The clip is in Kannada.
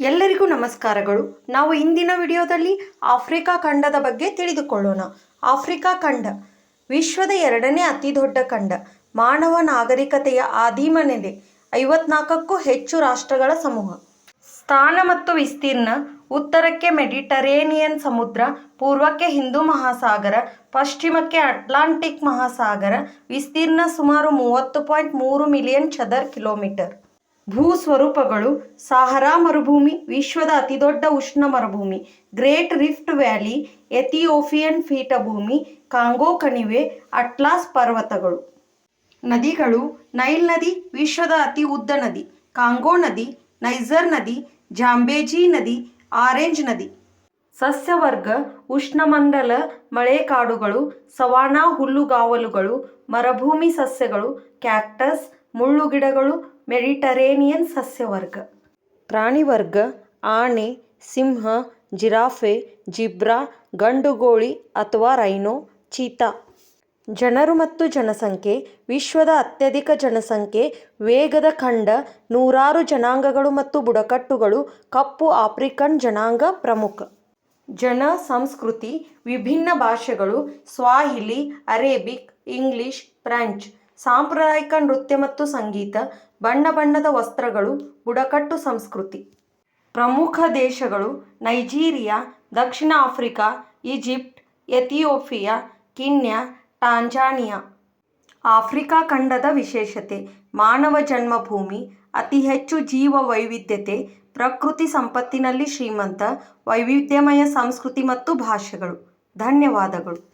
ಎಲ್ಲರಿಗೂ ನಮಸ್ಕಾರಗಳು. ನಾವು ಇಂದಿನ ವಿಡಿಯೋದಲ್ಲಿ ಆಫ್ರಿಕಾ ಖಂಡದ ಬಗ್ಗೆ ತಿಳಿದುಕೊಳ್ಳೋಣ. ಆಫ್ರಿಕಾ ಖಂಡ, ವಿಶ್ವದ ಎರಡನೇ ಅತಿ ದೊಡ್ಡ ಖಂಡ. ಮಾನವ ನಾಗರಿಕತೆಯ ಆದಿಮ ನೆಲೆ, ಐವತ್ನಾಲ್ಕಕ್ಕೂ ಹೆಚ್ಚು ರಾಷ್ಟ್ರಗಳ ಸಮೂಹ. ಸ್ಥಾನ ಮತ್ತು ವಿಸ್ತೀರ್ಣ, ಉತ್ತರಕ್ಕೆ ಮೆಡಿಟರೇನಿಯನ್ ಸಮುದ್ರ, ಪೂರ್ವಕ್ಕೆ ಹಿಂದೂ ಮಹಾಸಾಗರ, ಪಶ್ಚಿಮಕ್ಕೆ ಅಟ್ಲಾಂಟಿಕ್ ಮಹಾಸಾಗರ, ವಿಸ್ತೀರ್ಣ ಸುಮಾರು ಮೂವತ್ತು ಪಾಯಿಂಟ್ ಮೂರು ಮಿಲಿಯನ್ ಚದರ್ ಕಿಲೋಮೀಟರ್. ಭೂ ಸ್ವರೂಪಗಳು ಸಾಹರಾ ಮರುಭೂಮಿ, ವಿಶ್ವದ ಅತಿದೊಡ್ಡ ಉಷ್ಣ ಮರುಭೂಮಿ, ಗ್ರೇಟ್ ರಿಫ್ಟ್ ವ್ಯಾಲಿ ಎಥಿಯೋಫಿಯನ್ ಪೀಠಭೂಮಿ, ಕಾಂಗೋ ಕಣಿವೆ, ಅಟ್ಲಾಸ್ ಪರ್ವತಗಳು. ನದಿಗಳು ನೈಲ್ ನದಿ, ವಿಶ್ವದ ಅತಿ ಉದ್ದ ನದಿ, ಕಾಂಗೋ ನದಿ ನೈಜರ್ ನದಿ, ಜಾಂಬೇಜಿ ನದಿ, ಆರೆಂಜ್ ನದಿ. ಸಸ್ಯವರ್ಗ, ಉಷ್ಣಮಂಡಲ, ಮಳೆಕಾಡುಗಳು, ಸವಾನಾ ಹುಲ್ಲುಗಾವಲುಗಳು, ಮರಭೂಮಿ ಸಸ್ಯಗಳು, ಕ್ಯಾಕ್ಟಸ್, ಮುಳ್ಳುಗಿಡಗಳು ಮೆಡಿಟರೇನಿಯನ್ ಸಸ್ಯವರ್ಗ. ಪ್ರಾಣಿವರ್ಗ ಆನೆ ಸಿಂಹ, ಜಿರಾಫೆ, ಜಿಬ್ರಾ, ಗಂಡುಗೋಳಿ ಅಥವಾ ರೈನೋ, ಚೀತಾ. ಜನರು ಮತ್ತು ಜನಸಂಖ್ಯೆ, ವಿಶ್ವದ ಅತ್ಯಧಿಕ ಜನಸಂಖ್ಯೆ, ವೇಗದ ಖಂಡ, ನೂರಾರು ಜನಾಂಗಗಳು ಮತ್ತು ಬುಡಕಟ್ಟುಗಳು, ಕಪ್ಪು ಆಫ್ರಿಕನ್ ಜನಾಂಗ ಪ್ರಮುಖ. ಜನ, ಸಂಸ್ಕೃತಿ, ವಿಭಿನ್ನ ಭಾಷೆಗಳು, ಸ್ವಾಹಿಲಿ, ಅರೇಬಿಕ್, ಇಂಗ್ಲಿಷ್, ಫ್ರೆಂಚ್. ಸಾಂಪ್ರದಾಯಿಕ ನೃತ್ಯ ಮತ್ತು ಸಂಗೀತ, ಬಣ್ಣ ಬಣ್ಣದ ವಸ್ತ್ರಗಳು, ಬುಡಕಟ್ಟು ಸಂಸ್ಕೃತಿ. ಪ್ರಮುಖ ದೇಶಗಳು ನೈಜೀರಿಯಾ, ದಕ್ಷಿಣ Africa, Egypt, Ethiopia, Kenya, Tanzania. Africa ಖಂಡದ ವಿಶೇಷತೆ, ಮಾನವ ಜನ್ಮಭೂಮಿ, ಅತಿ ಹೆಚ್ಚು ಜೀವ ವೈವಿಧ್ಯತೆ ಪ್ರಕೃತಿ ಸಂಪತ್ತಿನಲ್ಲಿ ಶ್ರೀಮಂತ, ವೈವಿಧ್ಯಮಯ ಸಂಸ್ಕೃತಿ ಮತ್ತು ಭಾಷೆಗಳು. ಧನ್ಯವಾದಗಳು.